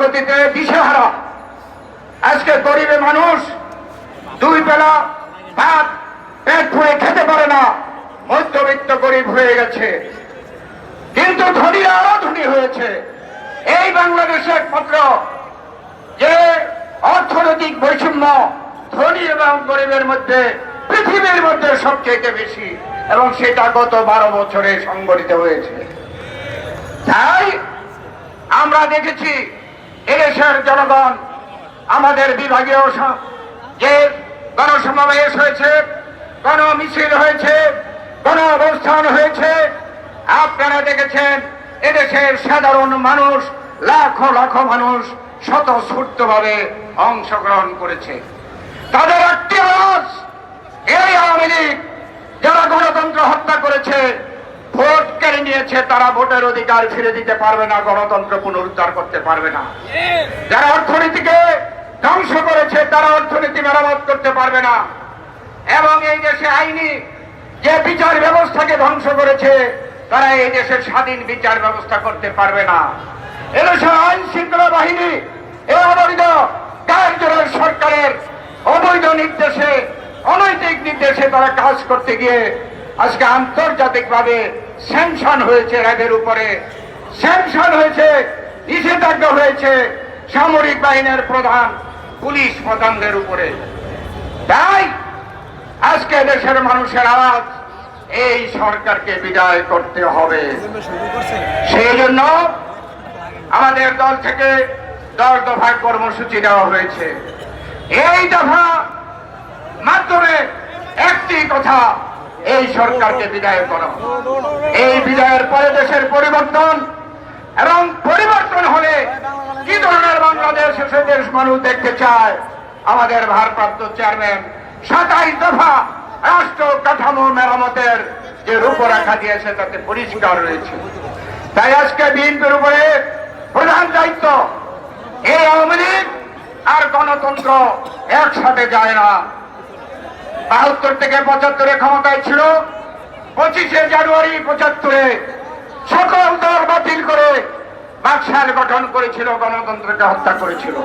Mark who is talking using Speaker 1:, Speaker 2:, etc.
Speaker 1: গতিতে দিশেহারা। আজকে গরিবে মানুষ দুই বেলা ভাত, পেট ভরে খেতে পারে না। মধ্যবিত্ত গরিব হয়ে গেছে। কিন্তু ধনীরা আরও ধনী হয়েছে। এই বাংলাদেশে একমাত্র যে অর্থনৈতিক বৈষম্য ধনী এবং গরিবের মধ্যে, পৃথিবীর মধ্যে সবচেয়ে বেশি, এবং সেটা গত বারো বছরে সংগঠিত হয়েছে। তাই আমরা দেখেছি এদেশের জনগণ, আমাদের বিভাগীয় যে গণসমাবেশ হয়েছে গণ মিছিল হয়েছে গণ অবস্থান হয়েছে, আপনারা দেখেছেন এদেশের সাধারণ মানুষ, লাখো লাখো মানুষ স্বতঃস্ফূর্ত ভাবে অংশগ্রহণ করেছে। তাদের একটি আওয়াজ, এই আওয়ামী লীগ যারা গণতন্ত্র হত্যা করেছে কেড়ে নিয়েছে, তারা ভোটের অধিকার ফিরে দিতে পারবে না, গণতন্ত্র পুনরুদ্ধার করতে পারবে না। যারা অর্থনীতিকে ধ্বংস করেছে, তারা অর্থনীতি মেরামত করতে পারবে না। এবং এই দেশে আইনি যে বিচার ব্যবস্থাকে ধ্বংস করেছে, তারা এই দেশের স্বাধীন বিচার ব্যবস্থা করতে পারবে না। এদেশের আইন শৃঙ্খলা বাহিনী, এ অবৈধ কার্যকর সরকারের অবৈধ নির্দেশে, অনৈতিক নির্দেশে তারা কাজ করতে গিয়ে আজকে আন্তর্জাতিকভাবে স্যাংশন হয়েছে এদের উপরে। স্যাংশন হয়েছে, নিষেধাজ্ঞা হয়েছে সামরিক বাহিনীর প্রধান পুলিশ প্রধানদের উপরে। তাই আজকে দেশের মানুষের আওয়াজ, এই সরকারকে বিদায় করতে হবে। সেই জন্য আমাদের দল থেকে দশ দফার কর্মসূচি দেওয়া হয়েছে। এই দফা মাধ্যমে একটি কথা এই সরকারকে বিদায় করো। এই বিদায়ের পরে দেশের পরিবর্তন এবং পরিবর্তন হলে কি ধরনের বাংলাদেশ সে দেশ মানুষ দেখতে চায়? আমাদের ভারপ্রাপ্ত চেয়ারম্যান সাতাইশ দফা রাষ্ট্র কাঠামো মেরামতের যে রূপরেখা দিয়েছে, তাতে পরিষ্কার রয়েছে। তাই আজকে বিএনপির উপরে প্রধান দায়িত্ব, এই আওয়ামী লীগ আর গণতন্ত্র একসাথে যায় না। বাহাত্তর থেকে পঁচাত্তরে ক্ষমতায় ছিল। পঁচিশে জানুয়ারি পঁচাত্তরে সকল দল বাতিল করে বাকশাল গঠন করেছিল, গণতন্ত্রকে হত্যা করেছিল।